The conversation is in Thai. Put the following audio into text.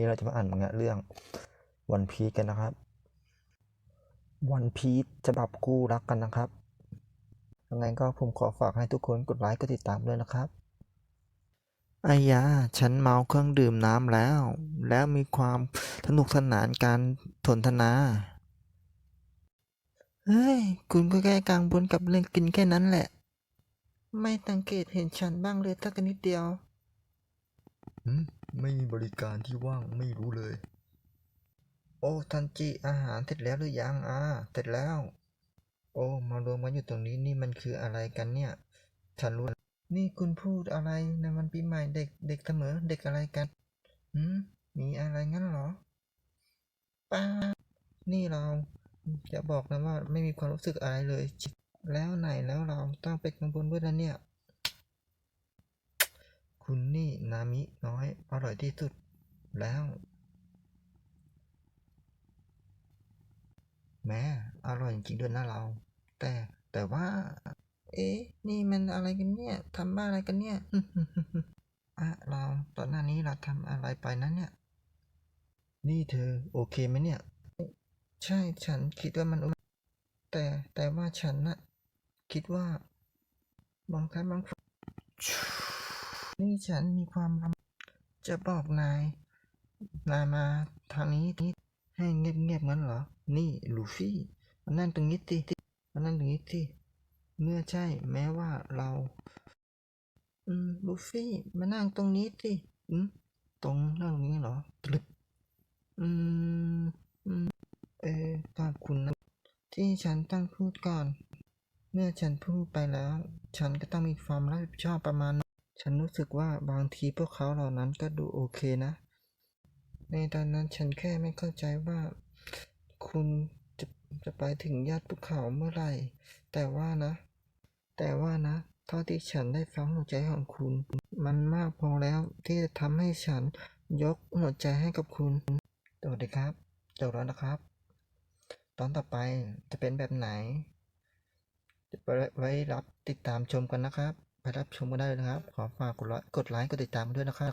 นี้เราจะมาอ่านมังงะเรื่องวันพีกันนะครับ วันพีชจะปรับคู่รักกันนะครับยังไงก็ผมขอฝากให้ทุกคนกดไลค์กดติดตามด้วยนะครับอายาฉันเมาเครื่องดื่มน้ำแล้ว แล้วมีความสนุกสนานการสนทนา เฮ้ย คุณก็แค่กังวลกับเรื่องกินแค่นั้นแหละ ไม่สังเกตเห็นฉันบ้างเลยสักนิดเดียว อืม ไม่มีบริการที่ว่างไม่รู้เลย โอ้ทันจิอาหารเสร็จแล้วหรือยังอ่าเสร็จแล้ว โอ้มารวมกันอยู่ตรงนี้นี่มันคืออะไรกันเนี่ย ฉันรู้ นี่คุณพูดอะไรในวันปีใหม่เด็กเด็กเสมอเด็กอะไรกันหืมมีอะไรงั้นเหรอป้านี่เราอย่าบอกนะว่าไม่มีความรู้สึกอะไรเลย แล้วไหนแล้วเราต้องไปกังวลด้วยนะเนี่ย คุณนี่นามิน้อยอร่อยที่สุดแล้ว แม่อร่อยจริงด้วยนะเรา แต่แต่ว่า เอ๊ะ นี่มันอะไรกันเนี่ยทำบ้าอะไรกันเนี่ยอะเราตอนหน้านี้เราทำอะไรไปนั้นเนี่ย นี่เธอ โอเคไหมเนี่ย ใช่ฉันคิดว่ามันโอแต่แต่ว่าฉันน่ะคิดว่าบางครั้งบางครั้ง นี่ฉันมีความรำจะบอกนาย นายมาทางนี้นี่ให้เงียบๆงั้นเหรอ นี่ลูฟี่มานั่งตรงนี้สิมานั่งตรงนี้สิเมื่อใช่แม้ว่าเรา อืมลูฟี่มานั่งตรงนี้สิอืมตรงนั่งตรงนี้เหรอตรึบอืมอืมเออขอบคุณนะที่ฉันต้องพูดก่อน เมื่อฉันพูดไปแล้ว ฉันก็ต้องมีความรับผิดชอบประมาณนึง ฉันรู้สึกว่าบางทีพวกเขาเหล่านั้นก็ดูโอเคนะ ในตอนนั้นฉันแค่ไม่เข้าใจว่าคุณจะจะไปถึงยอดภูเขาเมื่อไหร่ แต่ว่านะ แต่ว่านะ เท่าที่ฉันได้ฟังหัวใจของคุณ มันมากพอแล้วที่จะทำให้ฉันยกหัวใจให้กับคุณสวัสดีครับจบแล้วนะครับ ตอนต่อไปจะเป็นแบบไหนจะไปไว้รับติดตามชมกันนะครับ ไปรับชมกันได้เลยนะครับ ขอฝากกดไลค์กดติดตามกันด้วยนะครับ